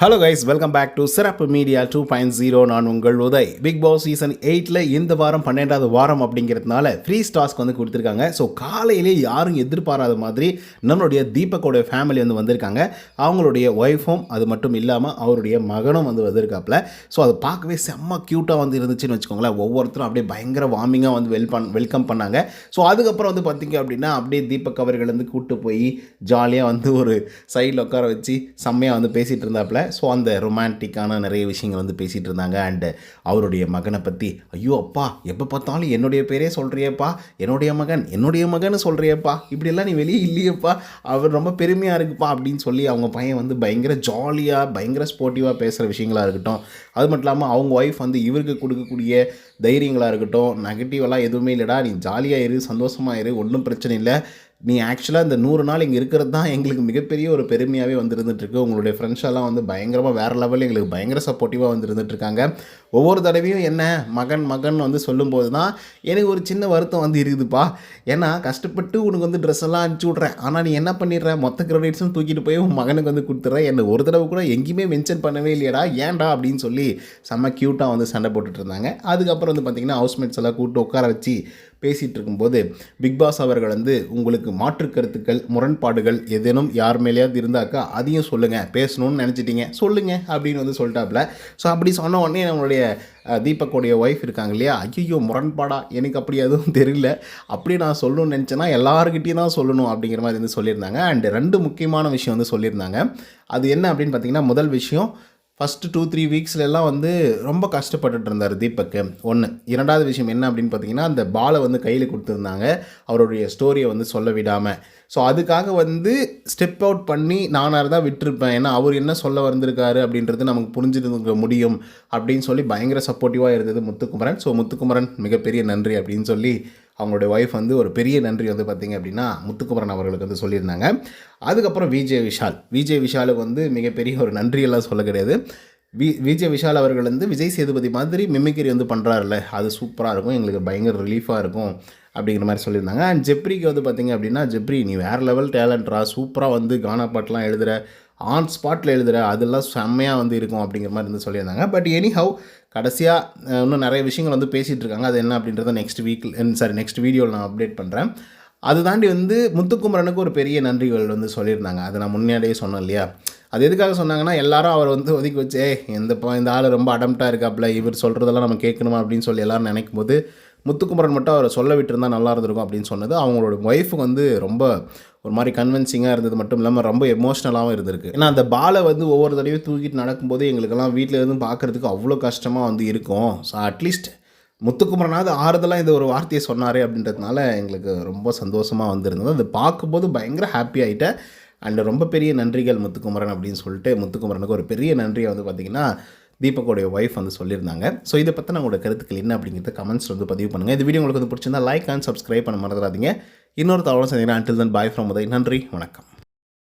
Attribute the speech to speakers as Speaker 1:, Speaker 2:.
Speaker 1: Hello guys welcome back to Sirappu media two point zero நான் உங்கள் Uday. Big Boss season எயிட்டில் இந்த வாரம் பன்னெண்டாவது வாரம் அப்படிங்கிறதுனால ஃப்ரீ ஸ்டாஸ்க்கு வந்து கொடுத்துருக்காங்க. ஸோ காலையிலே யாரும் எதிர்பாராத மாதிரி நம்மளுடைய தீபக்கோடைய ஃபேமிலி வந்து வந்திருக்காங்க. அவங்களுடைய ஒய்ஃபும் அது மட்டும் இல்லாமல் அவருடைய மகனும் வந்து வந்திருக்காப்புல. ஸோ அதை பார்க்கவே செம்ம க்யூட்டாக வந்து இருந்துச்சுன்னு வச்சுக்கோங்களேன். ஒவ்வொருத்தரும் அப்படியே பயங்கர வார்மிங்காக வந்து வெல் பண் வெல்கம் பண்ணாங்க. ஸோ அதுக்கப்புறம் வந்து பார்த்திங்க அப்படின்னா அப்படியே தீபக் அவர்கள் வந்து கூப்பிட்டு போய் ஜாலியாக வந்து ஒரு சைடில் உட்கார வச்சு செம்மையாக வந்து பேசிகிட்டு இருந்தாப்புல. ஸோ அந்த ரொமான்டிக்கான நிறைய விஷயங்கள் வந்து பேசிகிட்டு இருந்தாங்க. அண்டு அவருடைய மகனை பற்றி ஐயோ அப்பா எப்போ பார்த்தாலும் என்னுடைய பேரே சொல்கிறியப்பா என்னுடைய மகன் என்னுடைய மகன் சொல்கிறியப்பா இப்படியெல்லாம் நீ வெளியே இல்லையப்பா. அவர் ரொம்ப பெருமையாக இருக்குப்பா. அப்படின்னு சொல்லி அவங்க பையன் வந்து பயங்கர ஜாலியாக பயங்கர ஸ்போர்ட்டிவாக பேசுகிற விஷயங்களாக இருக்கட்டும். அது மட்டும் இல்லாமல் அவங்க ஒய்ஃப் வந்து இவருக்கு கொடுக்கக்கூடிய தைரியங்களாக இருக்கட்டும். நெகட்டிவெல்லாம் எதுவுமே இல்லைடா. நீ ஜாலியாக இரு சந்தோஷமாக இரு ஒன்றும் பிரச்சனை இல்லை. நீ ஆக்சுவலாக இந்த நூறு நாள் இங்கே இருக்கிறது தான் எங்களுக்கு மிகப்பெரிய ஒரு பெருமையாகவே வந்துருந்துட்டுருக்கு உங்களுடைய ஃப்ரெண்ட்ஸ் எல்லாம் வந்து பயங்கரமாக வேறு லெவலில் எங்களுக்கு பயங்கர சப்போர்ட்டிவாக வந்துருந்துட்டுருக்காங்க ஒவ்வொரு தடவையும் என்ன மகன் மகன் வந்து சொல்லும்போது தான் எனக்கு ஒரு சின்ன வருத்தம் வந்து இருக்குதுப்பா. ஏன்னா கஷ்டப்பட்டு உனக்கு வந்து ட்ரெஸ் எல்லாம் அனுப்பிச்சி விட்றேன். ஆனால் நீ என்ன பண்ணிடுற? மொத்த கிரெடிட்ஸும் தூக்கிட்டு போய் உன் மகனுக்கு வந்து கொடுத்துட்ற. என்னை ஒரு தடவை கூட எங்கேயுமே மென்ஷன் பண்ணவே இல்லையடா. ஏன்டா அப்படின்னு சொல்லி செம்ம க்யூட்டாக வந்து சண்டை போட்டுட்ருந்தாங்க அதுக்கப்புறம் வந்து பார்த்திங்கன்னா ஹவுஸ்மேட்ஸ் எல்லாம் கூப்பிட்டு உட்கார வச்சு பேசிகிட்டு இருக்கும்போது பிக் பாஸ் அவர்கள் வந்து உங்களுக்கு மாற்று கருத்துக்கள் முரண்பாடுகள் ஏதேனும் யார் மேலேயாவது இருந்தாக்கா அதையும் சொல்லுங்கள் பேசணும்னு நினச்சிட்டீங்க சொல்லுங்கள் அப்படின்னு வந்து சொல்லிட்டாப்புல. ஸோ அப்படி சொன்ன உடனே நம்மளுடைய தீபக்கோடைய ஒய்ஃப் இருக்காங்க இல்லையா? ஐயோ முரண்பாடா? எனக்கு அப்படி எதுவும் தெரியல. அப்படி நான் சொல்லணும்னு நினச்சேன்னா எல்லாருக்கிட்டையும் தான் சொல்லணும் அப்படிங்கிற மாதிரி வந்து சொல்லியிருந்தாங்க. அண்ட் ரெண்டு முக்கியமான விஷயம் வந்து சொல்லியிருந்தாங்க. அது என்ன அப்படின்னு பார்த்தீங்கன்னா முதல் விஷயம் ஃபஸ்ட்டு டூ த்ரீ வீக்ஸ்லலாம் வந்து ரொம்ப கஷ்டப்பட்டுட்டு இருந்தார் தீபக்கு. ஒன்று இரண்டாவது விஷயம் என்ன அப்படின்னு பார்த்தீங்கன்னா அந்த பாலை வந்து கையில் கொடுத்துருந்தாங்க. அவருடைய ஸ்டோரியை வந்து சொல்ல விடாமல் ஸோ அதுக்காக வந்து ஸ்டெப் அவுட் பண்ணி நானாக இருந்தால் விட்டுருப்பேன். ஏன்னா அவர் என்ன சொல்ல வந்திருக்காரு அப்படின்றது நமக்கு புரிஞ்சுருக்க முடியும் அப்படின்னு சொல்லி பயங்கர சப்போர்ட்டிவாக இருந்தது முத்துக்குமரன். ஸோ முத்துக்குமரன் மிகப்பெரிய நன்றி அப்படின்னு சொல்லி அவங்களுடைய ஒய்ஃப் வந்து ஒரு பெரிய நன்றி வந்து பார்த்திங்க அப்படின்னா முத்துக்குமரன் அவர்களுக்கு வந்து சொல்லியிருந்தாங்க. அதுக்கப்புறம் விஜய் விஷால். விஜய் விஷாலுக்கு வந்து மிகப்பெரிய ஒரு நன்றியெல்லாம் சொல்ல கிடையாது. வி விஜய் விஷால் அவர்கள் வந்து விஜய் சேதுபதி மாதிரி மிமிக்கிரி வந்து பண்ணுறாருல்ல அது சூப்பராக இருக்கும். எங்களுக்கு பயங்கர ரிலீஃபாக இருக்கும் அப்படிங்கிற மாதிரி சொல்லியிருந்தாங்க. அண்ட் ஜெப்ரிக்கு வந்து பார்த்திங்க அப்படின்னா ஜெப்ரி நீ வேறு லெவல் டேலண்ட்ரா சூப்பராக வந்து கானா பாட்டெலாம் எழுதுகிற ஆன் ஸ்பாட்டில் எழுதுகிற அதெல்லாம் செம்மையாக வந்து இருக்கும் அப்படிங்கிற மாதிரி வந்து சொல்லியிருந்தாங்க. பட் எனி ஹவ் கடைசியாக இன்னும் நிறைய விஷயங்கள் வந்து பேசிகிட்டு இருக்காங்க. அது என்ன அப்படின்றத நெக்ஸ்ட் வீக்கில் சாரி நெக்ஸ்ட் வீடியோவில் நான் அப்டேட் பண்ணுறேன் அது தாண்டி வந்து முத்துக்குமரனுக்கு ஒரு பெரிய நன்றிகள் வந்து சொல்லியிருந்தாங்க. அதை நான் முன்னாடியே சொன்னேன் இல்லையா? அது எதுக்காக சொன்னாங்கன்னா எல்லாரும் அவர் வந்து ஒதுக்கி வச்சு "ஏய், இந்த இந்த ஆள் ரொம்ப அடம்ட்டாக இருக்காப்புல இவர் சொல்கிறதெல்லாம் நம்ம கேட்கணுமா? அப்படின்னு சொல்லி எல்லாரும் நினைக்கும் போது முத்துக்குமரன் மட்டும் அவரை சொல்ல விட்டுருந்தா நல்லா இருந்திருக்கும் அப்படின்னு சொன்னது. அவங்களோட ஒய்ஃபுக்கு வந்து ரொம்ப ஒரு மாதிரி கன்வின்சிங்காக இருந்தது. மட்டும் இல்லாமல் ரொம்ப எமோஷ்னலாகவும் இருந்திருக்கு. ஏன்னா அந்த பாலை வந்து ஒவ்வொரு தடவையும் தூக்கிட்டு நடக்கும்போது எங்களுக்கெல்லாம் வீட்டில் இருந்து பார்க்குறதுக்கு அவ்வளோ கஷ்டமாக வந்து இருக்கும். ஸோ அட்லீஸ்ட் முத்துக்குமரனாவது ஆறுதலாக இந்த ஒரு வார்த்தையை சொன்னாரே அப்படின்றதுனால எங்களுக்கு ரொம்ப சந்தோஷமாக வந்திருந்தது. அது பார்க்கும்போது பயங்கர ஹாப்பி ஆகிட்டேன் அண்ட் ரொம்ப பெரிய நன்றிகள் முத்துக்குமரன் அப்படின்னு சொல்லிட்டு முத்துக்குமரனுக்கு ஒரு பெரிய நன்றியை வந்து பார்த்திங்கன்னா தீபக்கோடைய ஒய்ஃப் வந்து சொல்லியிருந்தாங்க. ஸோ இதை பற்றின உங்களோட கருத்துக்கள் என்ன அப்படிங்கிறத கமெண்ட்ஸ் வந்து பதிவு பண்ணுங்கள் இந்த வீடியோ உங்களுக்கு வந்து பிடிச்சிருந்தா லைக் அண்ட் சப்ஸ்கிரைப் பண்ண மறந்துடாதீங்க. இன்னொரு தகவலும் சந்திக்கிறேன். Until then bye from Uday. நன்றி. வணக்கம்.